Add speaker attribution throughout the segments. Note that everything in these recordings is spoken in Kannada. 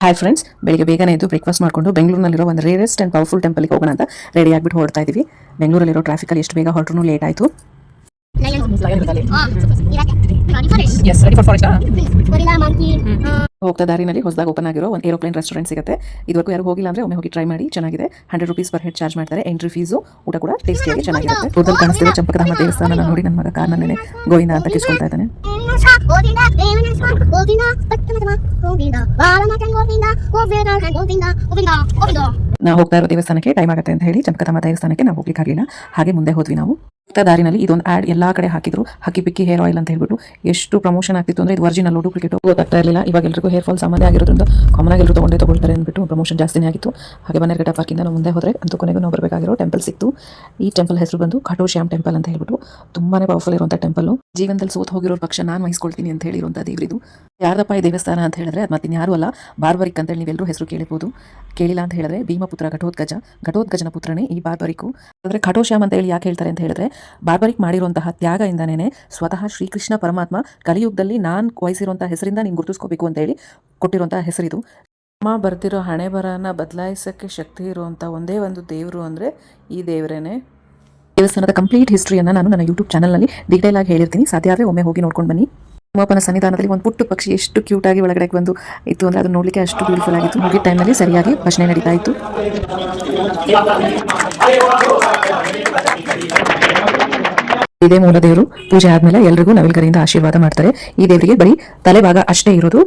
Speaker 1: ಹಾಯ್ ಫ್ರೆಂಡ್ಸ್ ಬೆಳಿಗ್ಗೆ ಬೇಗನೆ ಇದ್ದು ಬ್ರೇಕ್ಫಾಸ್ಟ್ ಮಾಡಿಕೊಂಡು ಬೆಂಗಳೂರಿನಲ್ಲಿರೋ ಒಂದು ರೇರೆಸ್ಟ್ ಆ್ಯಂಡ್ ಪವರ್ಫುಲ್ ಟೆಂಪಲ್ಗೆ ಹೋಗೋಣ ಅಂತ ರೆಡಿ ಆಗಿಬಿಟ್ಟು ಹೊರಡ್ತಾ ಇದ್ದೀವಿ ಬೆಂಗಳೂರಲ್ಲಿರೋ ಟ್ರಾಫಿಕಲ್ಲಿ ಎಷ್ಟು ಬೇಗ ಹೊರಟ್ರು ಲೇಟ್ ಆಯಿತು. ಹೋಗ್ತಾ ದಾರಿನಲ್ಲಿ ಹೊಸದಾಗಿ ಓಪನ್ ಆಗಿರೋ ಒಂದು ಏರೋಪ್ಲೇನ್ ರೆಸ್ಟೋರೆಂಟ್ ಸಿಗುತ್ತೆ. ಇದುವರೆಗೂ ಯಾರು ಹೋಗಿಲ್ಲ ಅಂದ್ರೆ ಒಮ್ಮೆ ಹೋಗಿ ಟ್ರೈ ಮಾಡಿ, ಚೆನ್ನಾಗಿದೆ. Hundred rupees per head charge ಮಾಡ್ತಾರೆ. ಎಂಟ್ರಿ ಫೀಸು ಊಟ ಕೂಡ ಟೇಸ್ಟಿಯಾಗಿ ಚೆನ್ನಾಗಿರುತ್ತೆ. ದೂರದಲ್ಲಿ ದೇವಸ್ಥಾನ ನೋಡಿ ನನ್ನ ಮಗ ಕಾರ್ನಲ್ಲೇ ಗೋವಿಂದ ಅಂತ ಕಿಸ್ಕೊಳ್ತಾ ಇದ್ದಾನೆ.
Speaker 2: Balamatan, Govinda, Govinda, Govinda, Govinda, Govinda.
Speaker 1: ನಾವು ಹೋಗ್ತಾ ಇರೋ ದೇವಸ್ಥಾನಕ್ಕೆ ಟೈಮ್ ಆಗುತ್ತೆ ಅಂತ ಹೇಳಿ ಚಂಪಕತಮ್ಮ ದೇವಸ್ಥಾನಕ್ಕೆ ನಾವು ಹೋಗ್ಲಿಕ್ಕೆ ಆಗಲಿಲ್ಲ ಹಾಗೆ ಮುಂದೆ ಹೋದ್ವಿ ನಾವು ದಾರಿನಲ್ಲಿ ಇದೊಂದು ಆಡ್ ಎಲ್ಲಾ ಕಡೆ ಹಾಕಿದ್ರು. ಹಕ್ಕಿ ಪಿಕ್ಕಿ ಹೇರ್ ಆಯಿಲ್ ಅಂತ ಹೇಳ್ಬಿಟ್ಟು ಎಷ್ಟು ಪ್ರಮೋಷನ್ ಆಗ್ತಿತ್ತು ಅಂದ್ರೆ ಇದು ನೋಡೋ ಕ್ರಿಕೆಟ್ ಗೊತ್ತಾಗ್ತಾ ಇರಲಿಲ್ಲ. ಇವಾಗ ಎಲ್ಲರಿಗೂ ಹೇರ್ ಫಾಲ್ ಸಾಮಾನ್ಯ ಆಗಿರೋದ್ರಿಂದ ಕಾಮನ್ ಆಗಿ ಎಲ್ಲರೂ ತಗೊಂಡೇ ತಗೊಳ್ತಾರೆ ಅಂದ್ಬಿಟ್ಟು ಪ್ರಮೋಷನ್ ಜಾಸ್ತಿನೇ ಆಗಿತ್ತು. ಹಾಗೆ ಬನ್ನೇರ್ಘಟ್ಟ ಪಾರ್ಕಿಂದ ನಾವು ಮುಂದೆ ಹೋದ್ರೆ ಅಂತ ಕೊನೆಗೂ ನಾವು ಬರಬೇಕಾಗಿರೋ ಟೆಂಪಲ್ ಸಿಕ್ತು. ಈ ಟೆಂಪಲ್ ಹೆಸರು ಬಂದು ಶ್ಯಾಮ್ ಟೆಂಪಲ್ ಅಂತ ಹೇಳ್ಬಿಟ್ಟು ತುಂಬಾನೇ ಪವರ್ಫುಲ್ ಇರುವಂಥ ಟೆಂಪಲ್ ಜೀವನದಲ್ಲಿ ಸೋತ್ ಹೋಗಿರೋ ಪಕ್ಷ ನಾನು ವಹಿಸ್ಕೊಳ್ತೀನಿ ಅಂತ ಹೇಳಿರುವಂಥ ದೇವರಿದು. ಯಾರದಪ್ಪ ಈ ದೇವಸ್ಥಾನ ಅಂತ ಹೇಳಿದ್ರೆ ಅದು ಮತ್ತೆ ಯಾರು ಅಲ್ಲ, ಬಾರ್ಬರಿಕ್ ಅಂತೇಳಿ ನೀವೆಲ್ಲರೂ ಹೆಸರು ಕೇಳಿರ್ಬೋದು. ಕೇಳಿಲ್ಲ ಅಂತ ಹೇಳಿದ್ರೆ ಭೀಮಪುತ್ರ ಘಟೋತ್ಗಜ ಘಟೋತ್ಗಜನ ಪುತ್ರನೇ ಈ ಬಾರ್ಬರಿಕು. ಅಂದರೆ ಖಟೋಶ್ಯಾಮ್ ಅಂತ ಹೇಳಿ ಯಾಕೆ ಹೇಳ್ತಾರೆ ಅಂತ ಹೇಳಿದ್ರೆ ಬಾರ್ಬರಿಕ್ ಮಾಡಿರುವಂತಹ ತ್ಯಾಗದಿಂದನೇ ಸ್ವತಃ ಶ್ರೀಕೃಷ್ಣ ಪರಮಾತ್ಮ ಕಲಿಯುಗದಲ್ಲಿ ನಾನು ವಹಿಸಿರುವಂಥ ಹೆಸರಿಂದ ನೀನು ಗುರುತಿಸ್ಕೋಬೇಕು ಅಂತ ಹೇಳಿ ಕೊಟ್ಟಿರುವಂತಹ ಹೆಸರಿದು. ಅಮ್ಮ ಬರ್ತಿರೋ ಹಣೆ ಬರನ ಬದಲಾಯಿಸೋಕ್ಕೆ ಶಕ್ತಿ ಇರುವಂಥ ಒಂದೇ ಒಂದು ದೇವರು ಅಂದರೆ ಈ ದೇವರೇನೆ. ದೇವಸ್ಥಾನದ ಕಂಪ್ಲೀಟ್ ಹಿಸ್ಟ್ರಿಯನ್ನು ನಾನು ನನ್ನ ಯೂಟ್ಯೂಬ್ ಚಾನಲ್ನಲ್ಲಿ ಡೀಟೇಲ್ ಆಗಿ ಹೇಳಿರ್ತೀನಿ. ಸಾಧ್ಯ ಆದರೆ ಒಮ್ಮೆ ಹೋಗಿ ನೋಡ್ಕೊಂಡು ಬನ್ನಿ. ತಿಮ್ಮಪ್ಪನ ಸನ್ನಿಧಾನದಲ್ಲಿ ಒಂದು ಪುಟ್ಟು ಪಕ್ಷಿ ಎಷ್ಟು ಕ್ಯೂಟಾಗಿ ಆಗಿ ಒಳಗಡೆ ಬಂದು ಇತ್ತು ಅಂದರೆ ಅದನ್ನು ನೋಡಲಿಕ್ಕೆ ಅಷ್ಟು ಬ್ಯೂಟಿಫುಲ್ ಆಗಿತ್ತು. ಮುಗಿದ ಟೈಮ್ನಲ್ಲಿ ಸರಿಯಾಗಿ ಭಜನೆ ನಡೀತಾ ಇತ್ತು. ಇದೇ ಮೂಲ ದೇವರು. ಪೂಜೆ ಆದ್ಮೇಲೆ ಎಲ್ರಿಗೂ ನವಿಲ್ಗರಿಯಿಂದ ಆಶೀರ್ವಾದ ಮಾಡ್ತಾರೆ. ಈ ದೇವರಿಗೆ ಬರೀ ತಲೆಭಾಗ ಅಷ್ಟೇ ಇರೋದು.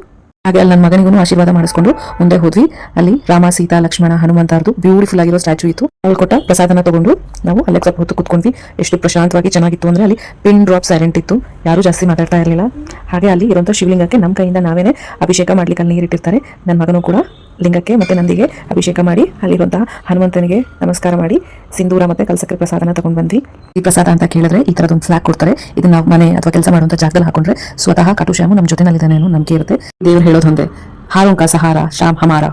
Speaker 1: ಹಾಗೆ ಅಲ್ಲಿ ನನ್ನ ಮಗನಿಗೂ ಆಶೀರ್ವಾದ ಮಾಡಿಸ್ಕೊಂಡು ಮುಂದೆ ಹೋದ್ವಿ. ಅಲ್ಲಿ ರಾಮ, ಸೀತಾ, ಲಕ್ಷ್ಮಣ, ಹನುಮಂತಾರದು ಬ್ಯೂಟಿಫುಲ್ ಆಗಿರೋ ಸ್ಟ್ಯಾಚು ಇತ್ತು. ಅವ್ರು ಕೊಟ್ಟ ಪ್ರಸಾದನ ತಗೊಂಡು ನಾವು ಅಲ್ಲಿ ಸ್ವಲ್ಪ ಹೊತ್ತು ಕುತ್ಕೊಂಡ್ವಿ. ಎಷ್ಟು ಪ್ರಶಾಂತವಾಗಿ ಚೆನ್ನಾಗಿತ್ತು ಅಂದ್ರೆ ಅಲ್ಲಿ ಪಿನ್ ಡ್ರಾಪ್ ಸೈಲೆಂಟ್ ಇತ್ತು. ಯಾರು ಜಾಸ್ತಿ ಮಾತಾಡ್ತಾ ಇರಲಿಲ್ಲ. ಹಾಗೆ ಅಲ್ಲಿ ಇರುವಂಥ ಶಿವಲಿಂಗಕ್ಕೆ ನಮ್ಮ ಕೈಯಿಂದ ನಾವೇನೆ ಅಭಿಷೇಕ ಮಾಡ್ಲಿಕ್ಕೆ ಅಲ್ಲಿ ನೀರಿಟ್ಟಿರ್ತಾರೆ. ನನ್ನ ಮಗನೂ ಕೂಡ ಲಿಂಗಕ್ಕೆ ಮತ್ತೆ ನಂದಿಗೆ ಅಭಿಷೇಕ ಮಾಡಿ. ಅಲ್ಲಿರುವಂತಹ ಹನುಮಂತನಿಗೆ ನಮಸ್ಕಾರ ಮಾಡಿ. ಸಿಂಧೂರ ಮತ್ತೆ ಕಲ್ಸಕ್ರೆ ಪ್ರಸಾದನ ತಗೊಂಡ್ ಬಂದ್ವಿ. ಈ ಪ್ರಸಾದ ಅಂತ ಕೇಳಿದ್ರೆ ಈ ತರದೊಂದು ಫ್ಲಾಗ್ ಕೊಡ್ತಾರೆ. ಇದನ್ನ ನಾವು ಮನೆ ಅಥವಾ ಕೆಲಸ ಮಾಡುವಂತ ಜಾಗದಲ್ಲಿ ಹಾಕೊಂಡ್ರೆ ಸ್ವತಃ ಕಟು ಶ್ಯಾಮು ನಮ್ಮ ಜೊತೆನಲ್ಲಿದ್ದಾನೆ ಅನ್ನೋ ನಂಬಿಕೆ ಇರುತ್ತೆ. ದೇವ್ರು ಹೇಳೋದು ಒಂದೇ. ಹಾರೋಂಕ ಸಹಾರ, ಶ್ಯಾಮ್ ಹಮಾರ.